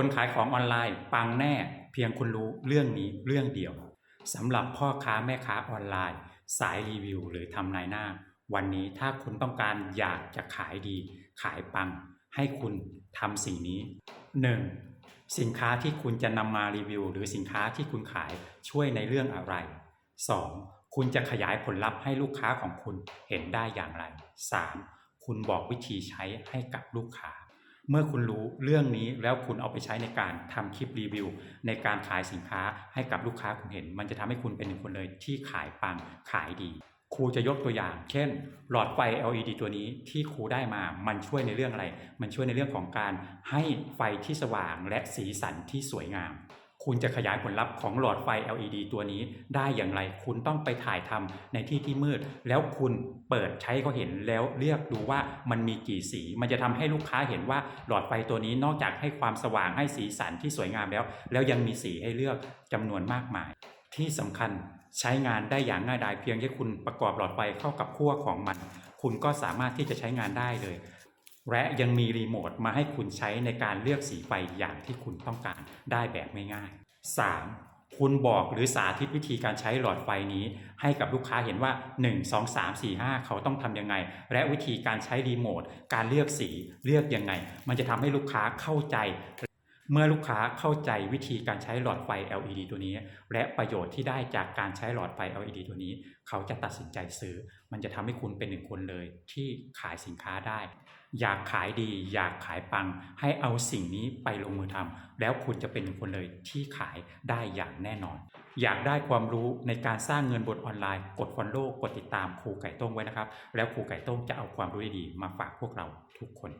คนขายของออนไลน์ ปังแน่เพียงคุณรู้เรื่องนี้เรื่องเดียวสำหรับพ่อค้าแม่ค้าออนไลน์ สายรีวิว หรือทำนายหน้า วันนี้ถ้าคุณต้องการอยากจะขายดี ขายปัง ให้คุณทำสิ่งนี้ 1. สินค้าที่คุณจะนำมารีวิว หรือสินค้าที่คุณขายช่วยในเรื่องอะไร 2. คุณจะขยายผลลัพธ์ให้ลูกค้าของคุณเห็นได้อย่างไร 3. คุณบอกวิธีใช้ให้กับลูกค้า เมื่อคุณรู้เรื่องนี้แล้วคุณเอาไปใช้ในการทำคลิปรีวิว ในการขายสินค้าให้กับลูกค้าคุณเห็น มันจะทำให้คุณเป็นหนึ่งคนเลยที่ขายปังขายดี ครูจะยกตัวอย่าง เช่น หลอดไฟ LED ตัวนี้ที่ครูได้มา มันช่วยในเรื่องอะไร มันช่วยในเรื่องของการให้ไฟที่สว่างและสีสันที่สวยงาม คุณจะขยายผลลัพธ์ของหลอดไฟ LED ตัวนี้ได้อย่างไร คุณต้องไปถ่ายทำในที่ที่มืด แล้วคุณเปิดใช้เขาเห็นแล้วเรียกดูว่ามันมีกี่สี มันจะทำให้ลูกค้าเห็นว่าหลอดไฟตัวนี้นอกจากให้ความสว่างให้สีสันที่สวยงามแล้ว แล้วยังมีสีให้เลือกจำนวนมากมาย ที่สำคัญใช้งานได้อย่างง่ายดายเพียงแค่คุณประกอบหลอดไฟเข้ากับขั้วของมัน คุณก็สามารถที่จะใช้งานได้เลย และยังมีรีโมทมาให้คุณใช้ในการเลือกสีไฟอย่างที่คุณต้องการได้แบบง่ายๆ 3. คุณบอกหรือสาธิตวิธีการใช้หลอดไฟนี้ ให้กับลูกค้าเห็นว่า 1 2 3 4 5 เขาต้องทำยังไง และวิธีการใช้รีโมทการเลือกสีเลือกยังไง มันจะทำให้ลูกค้าเข้าใจ เมื่อลูกค้าเข้าใจวิธีการใช้หลอดไฟ LED ตัวนี้ และประโยชน์ที่ได้จากการใช้หลอดไฟ LED ตัวนี้ เขาจะตัดสินใจซื้อ มันจะทำให้คุณเป็นหนึ่งคนเลย ที่ขายสินค้าได้ อยากขายดี อยากขายปัง ให้เอาสิ่งนี้ไปลงมือทำแล้วคุณจะเป็นหนึ่งคนเลยที่ขายได้อย่างแน่นอน อยากได้ความรู้ในการสร้างเงินบนออนไลน์ กด follow กดติดตามครูไก่ต้งไว้นะครับ แล้วครูไก่ต้งจะเอาความรู้ดีๆมาฝากพวกเราทุกคน